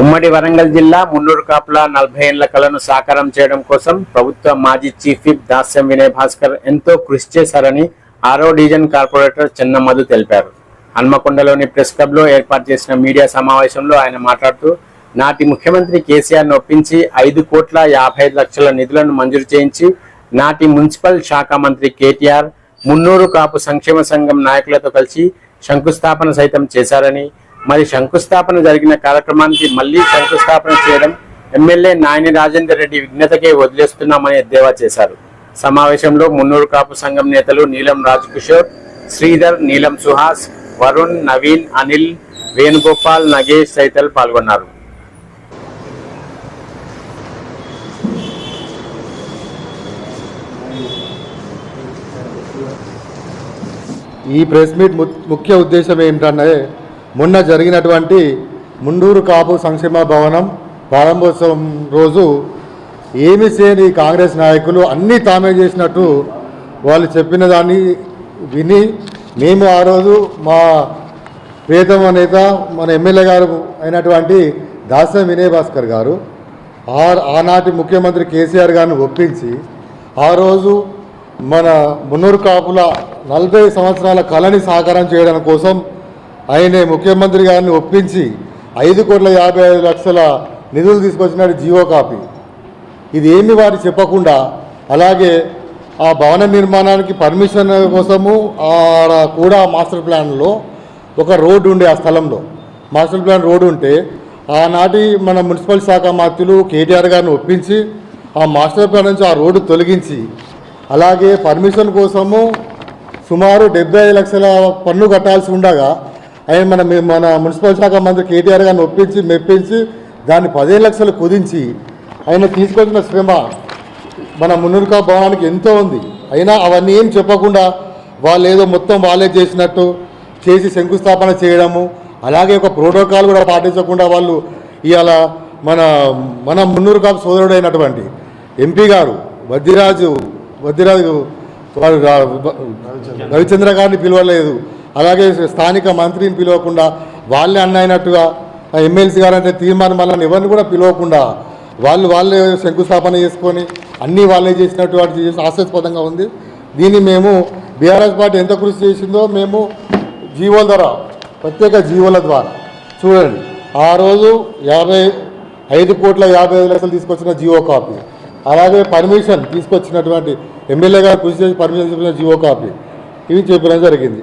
ఉమ్మడి వరంగల్ జిల్లా మున్నూరు కాపుల నలభై ఏళ్ళ కలను సాకారం చేయడం కోసం ప్రభుత్వ మాజీ చీఫ్ విప్ దాస్యం వినయ్ భాస్కర్ ఎంతో కృషి చేశారని ఆరో డివిజన్ కార్పొరేటర్ చిన్న మధు తెలిపారు. హన్మకొండలోని ప్రెస్ క్లబ్లో ఏర్పాటు చేసిన మీడియా సమావేశంలో ఆయన మాట్లాడుతూ నాటి ముఖ్యమంత్రి కేసీఆర్ ఒప్పించి ఐదు కోట్ల యాభై ఐదు లక్షల నిధులను మంజూరు చేయించి నాటి మున్సిపల్ శాఖ మంత్రి కేటీఆర్ మున్నూరు కాపు సంక్షేమ సంఘం నాయకులతో కలిసి శంకుస్థాపన సైతం చేశారని మరి శంకుస్థాపన జరిగిన కార్యక్రమానికి మళ్ళీ శంకుస్థాపన చేయడం ఎమ్మెల్యే నాయని రాజేందర్ రెడ్డి విజ్ఞతకే వదిలేస్తున్నామని ఎద్దేవా చేశారు. సమావేశంలో మున్నూరు కాపు సంఘం నేతలు నీలం రాజ్ కిషోర్ శ్రీధర్ నీలం సుహాస్ వరుణ్ నవీన్ అనిల్ వేణుగోపాల్ నగేష్ తదితరులు పాల్గొన్నారు. ఈ ప్రెస్ మీట్ ముఖ్య ఉద్దేశం ఏంటంటే మొన్న జరిగినటువంటి ముండూరు కాపు సంక్షేమ భవనం ప్రారంభోత్సవం రోజు ఏమి చేయని కాంగ్రెస్ నాయకులు అన్నీ తామే చేసినట్టు వాళ్ళు చెప్పిన దాన్ని విని మేము ఆ రోజు మా ప్రియతమ నేత మన ఎమ్మెల్యే గారు అయినటువంటి దాసం వినయ్ భాస్కర్ గారు ఆ ఆనాటి ముఖ్యమంత్రి కేసీఆర్ గారిని ఒప్పించి ఆ రోజు మన మున్నూరు కాపుల నలభై సంవత్సరాల కళని సాకారం చేయడం కోసం ఆయన ముఖ్యమంత్రి గారిని ఒప్పించి ఐదు కోట్ల యాభై ఐదు లక్షల నిధులు తీసుకొచ్చినాడు జియో కాపీ. ఇది ఏమి వారు చెప్పకుండా అలాగే ఆ భవన నిర్మాణానికి పర్మిషన్ కోసము కూడా మాస్టర్ ప్లాన్లో ఒక రోడ్డు ఉండే ఆ స్థలంలో. మాస్టర్ ప్లాన్ రోడ్డు ఉంటే ఆనాటి మన మున్సిపల్ శాఖ మాత్రులు కేటీఆర్ గారిని ఒప్పించి ఆ మాస్టర్ ప్లాన్ నుంచి ఆ రోడ్డు తొలగించి అలాగే పర్మిషన్ కోసము సుమారు డెబ్బై ఐదు లక్షల పన్ను కట్టాల్సి ఉండగా ఆయన మన మన మున్సిపల్ శాఖ మంత్రి కేటీఆర్ గారిని ఒప్పించి మెప్పించి దాన్ని పదిహేను లక్షలు కుదించి ఆయన తీసుకొచ్చిన శ్రమ మన మున్నూరుకా భవనానికి ఎంతో ఉంది అయినా అవన్నీ ఏం చెప్పకుండా వాళ్ళు ఏదో మొత్తం వాళ్ళే చేసినట్టు చేసి శంకుస్థాపన చేయడము అలాగే ఒక ప్రోటోకాల్ కూడా పాటించకుండా వాళ్ళు ఇవాళ మన మన మున్నూరు కాపు సోదరుడైనటువంటి ఎంపీ గారు వద్దిరాజు వద్దిరాజు వారు రవిచంద్ర గారిని పిలవలేదు అలాగే స్థానిక మంత్రిని పిలవకుండా వాళ్ళే అన్న అయినట్టుగా ఎమ్మెల్సీ గారు అంటే తీర్మానం వల్ల ఎవరిని కూడా పిలవకుండా వాళ్ళు వాళ్ళే శంకుస్థాపన చేసుకొని అన్నీ వాళ్ళే చేసినట్టు వాటి ఆశాస్పదంగా ఉంది. దీన్ని మేము బీఆర్ఎస్ పార్టీ ఎంత కృషి చేసిందో మేము జీవోల ద్వారా ప్రత్యేక జీవోల ద్వారా. చూడండి ఆ రోజు యాభై ఐదు కోట్ల యాభై ఐదు లక్షలు తీసుకొచ్చిన జియో కాపీ. అలాగే పర్మిషన్ తీసుకొచ్చినటువంటి ఎమ్మెల్యే గారు కృషి చేసి పర్మిషన్ తీసుకున్న జియో కాపీ. ఇవి చెప్పడం జరిగింది.